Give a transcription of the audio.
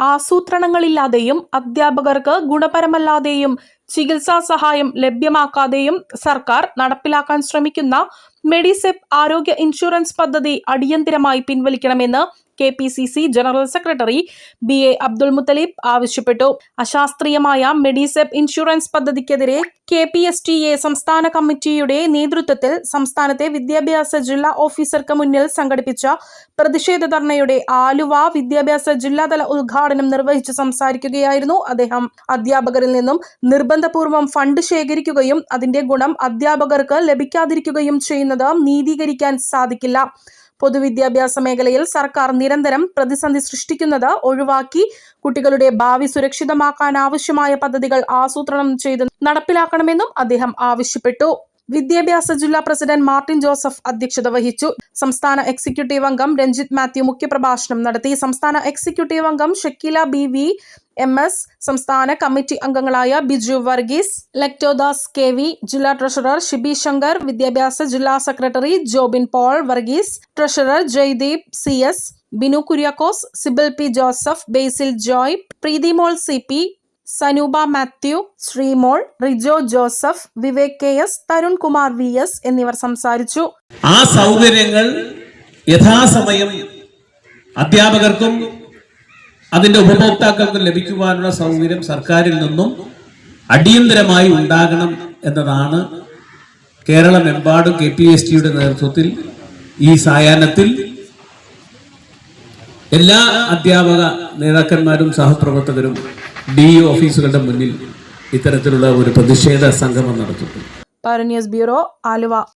ആസൂത്രണങ്ങളില്ലാതെയും അധ്യാപകർക്ക് ഗുണപരമല്ലാതെയും ചികിത്സാ സഹായം ലഭ്യമാക്കാതെയും സർക്കാർ നടപ്പിലാക്കാൻ ശ്രമിക്കുന്ന മെഡിസെപ് ആരോഗ്യ ഇൻഷുറൻസ് പദ്ധതി അടിയന്തിരമായി പിൻവലിക്കണമെന്ന് K P C C general secretary B A Abdul Muthaleeb ആവശ്യപ്പെട്ടു. അശാസ്ത്രീയമായ Medisep insurance പദ്ധതിക്കെതിരെ K P S T A സംസ്ഥാന കമ്മിറ്റിയുടെ നേതൃത്വത്തിൽ സംസ്ഥാനത്തെ വിദ്യാഭ്യാസ ജില്ലാ ഓഫീസർക്ക് മുന്നിൽ സംഘടിപ്പിച്ച പ്രതിഷേധ ധർണയുടെ ആലുവ വിദ്യാഭ്യാസ ജില്ലാതല ഉദ്ഘാടനം നിർവഹിച്ച് സംസാരിക്കുകയായിരുന്നു അദ്ദേഹം. അധ്യാപകരിൽ നിന്നും നിർബന്ധപൂർവം ഫണ്ട് ശേഖരിക്കുകയും അതിന്റെ ഗുണം അധ്യാപകർക്ക് ലഭിക്കാതിരിക്കുകയും ചെയ്യുന്നത് നീതീകരിക്കാൻ സാധിക്കില്ല. പൊതുവിദ്യാഭ്യാസ മേഖലയിൽ സർക്കാർ നിരന്തരം പ്രതിസന്ധി സൃഷ്ടിക്കുന്നത് ഒഴിവാക്കി കുട്ടികളുടെ ഭാവി സുരക്ഷിതമാക്കാൻ ആവശ്യമായ പദ്ധതികൾ ആസൂത്രണം ചെയ്ത് നടപ്പിലാക്കണമെന്നും അദ്ദേഹം ആവശ്യപ്പെട്ടു. വിദ്യാഭ്യാസ ജില്ലാ പ്രസിഡന്റ് മാർട്ടിൻ ജോസഫ് അധ്യക്ഷത വഹിച്ചു. സംസ്ഥാന എക്സിക്യൂട്ടീവ് അംഗം രഞ്ജിത്ത് മാത്യു മുഖ്യപ്രഭാഷണം നടത്തി. സംസ്ഥാന എക്സിക്യൂട്ടീവ് അംഗം Shakeela B V M S സംസ്ഥാന കമ്മിറ്റി അംഗങ്ങളായ ബിജു വർഗീസ് ലക്ടോദാസ് കെ വി ജില്ലാ ട്രഷറർ ഷിബി ശങ്കർ വിദ്യാഭ്യാസ ജില്ലാ secretary Jobin Paul Varghese treasurer Jaideep C S Binu Kuriakose Sibil P Joseph Basil Joy Preethimol C P Sanoopa Mathew Sreemol Rijo Joseph Vivek K S Tharun Kumar V S എന്നിവർ സംസാരിച്ചു. ആ സൗകര്യങ്ങൾ യഥാസമയം അധ്യാപകർക്കും അതിന്റെ ഉപഭോക്താക്കൾക്കും ലഭിക്കുവാനുള്ള സൗകര്യം സർക്കാരിൽ നിന്നും അടിയന്തരമായി ഉണ്ടാകണം എന്നതാണ് കേരളമെമ്പാടും കെ പി എസ് ടിയുടെ നേതൃത്വത്തിൽ ഈ സായാഹ്നത്തിൽ എല്ലാ അധ്യാപക നേതാക്കന്മാരും സഹപ്രവർത്തകരും ഡി ഓഫീസുകളുടെ മുന്നിൽ ഇത്തരത്തിലുള്ള ഒരു പ്രതിഷേധ സംഗമം നടത്തും. ബ്യൂറോ ആലുവ.